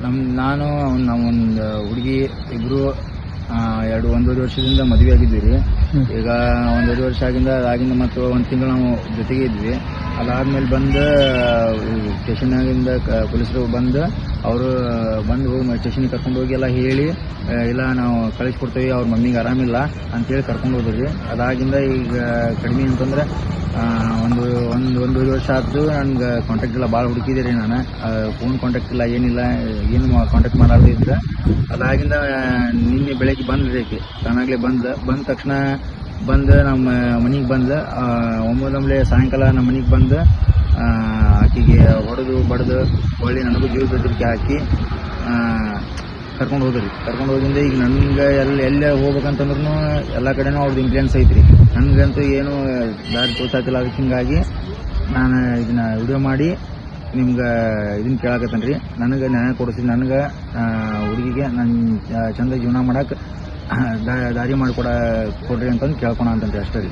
ನಮ್ ನಾನು ನಾವು ಒಂದು ಹುಡುಗಿ ಇಬ್ರು ಆ, ಎರಡು ಒಂದೂವರೆ ವರ್ಷದಿಂದ ಮದುವೆ ಆಗಿದ್ದೀವಿ ರೀ. ಈಗ ಒಂದೂವರೆ ವರ್ಷ ಆಗಿಂದ ಆಗಿಂದ ಮತ್ತು ಒಂದು ತಿಂಗಳು ನಾವು ಜೊತೆಗೆ ಇದ್ವಿ ಅದಾದ್ಮೇಲೆ ಬಂದು ಸ್ಟೇಷನ್ನಾಗಿಂದ ಪೊಲೀಸರು ಬಂದು, ಅವರು ಬಂದು ಹೋಗಿ ಸ್ಟೇಷನ್ಗೆ ಕರ್ಕೊಂಡು ಹೋಗಿ ಎಲ್ಲ ಹೇಳಿ ಇಲ್ಲ ನಾವು ಕಳಿಸ್ಕೊಡ್ತೀವಿ, ಅವ್ರ ಮಮ್ಮಿಗೆ ಆರಾಮಿಲ್ಲ ಅಂತೇಳಿ ಕರ್ಕೊಂಡು ಹೋದ್ರಿ. ಅದಾಗಿಂದ ಈಗ ಕಡಿಮೆ ಅಂತಂದ್ರೆ ಒಂದು ಒಂದು, ಒಂದೂವರೆ ವರ್ಷ ಆಯ್ತು ನನಗೆ ಕಾಂಟ್ಯಾಕ್ಟ್ ಇಲ್ಲ ಭಾಳ ಹುಡುಕಿದೆ ರೀ ನಾನು. ಫೋನ್ ಕಾಂಟ್ಯಾಕ್ಟ್ ಇಲ್ಲ, ಏನಿಲ್ಲ, ಏನು ಕಾಂಟ್ಯಾಕ್ಟ್ ಮಾಡಲ್ಲ ಇದ್ರೆ ಅದಾಗಿಂದ ನಿನ್ನೆ ಬೆಳಗ್ಗೆ ಬಂದ್ರಿ ಆಕೆ. ತಾನಾಗಲೇ ಬಂದು, ಬಂದ ತಕ್ಷಣ ಬಂದು ನಮ್ಮ ಮನೆಗೆ ಬಂದು ಒಂಬತ್ತೊಂಬಲೆ ಸಾಯಂಕಾಲ ನಮ್ಮ ಮನೆಗೆ ಬಂದು ಆಕೆಗೆ ಹೊಡೆದು, ಬಡ್ದು, ಹೊಳ್ಳಿ ನನಗೂ ಜೀವ ಬೆದರಿಕೆ ಹಾಕಿ ಕರ್ಕೊಂಡು ಹೋದ್ರಿ. ಕರ್ಕೊಂಡು ಹೋಗಿಂದ ಈಗ ನನ್ಗೆ ಎಲ್ಲಿ ಎಲ್ಲೇ ಹೋಗ್ಬೇಕಂತಂದ್ರೂ ಎಲ್ಲ ಕಡೆನೂ ಅವ್ರದ್ದು ಇನ್ಫ್ಲೂಯೆನ್ಸ್ ಐತ್ರಿ. ನನಗಂತೂ ಏನು ದಾರಿ ತೋರ್ಸಾಕಿಲ್ಲ ಅದಕ್ಕೆ ಹಿಂಗಾಗಿ ನಾನು ಇದನ್ನ ವಿಡಿಯೋ ಮಾಡಿ ನಿಮ್ಗೆ ಇದನ್ನ ಕೇಳಾಕತ್ತೇನೆ ರೀ ನನಗೆ ನ್ಯಾಯ ಕೊಡಿಸಿ, ನನಗೆ ಹುಡುಗಿಗೆ ನನ್ನ ಚಂದ ಜೀವನ ಮಾಡಕ್ಕೆ ದಾರಿ ಮಾಡಿಕೊಡ ಕೊಡ್ರಿ ಅಂತಂದು ಕೇಳ್ಕೊಳ ಅಷ್ಟೇ ರೀ.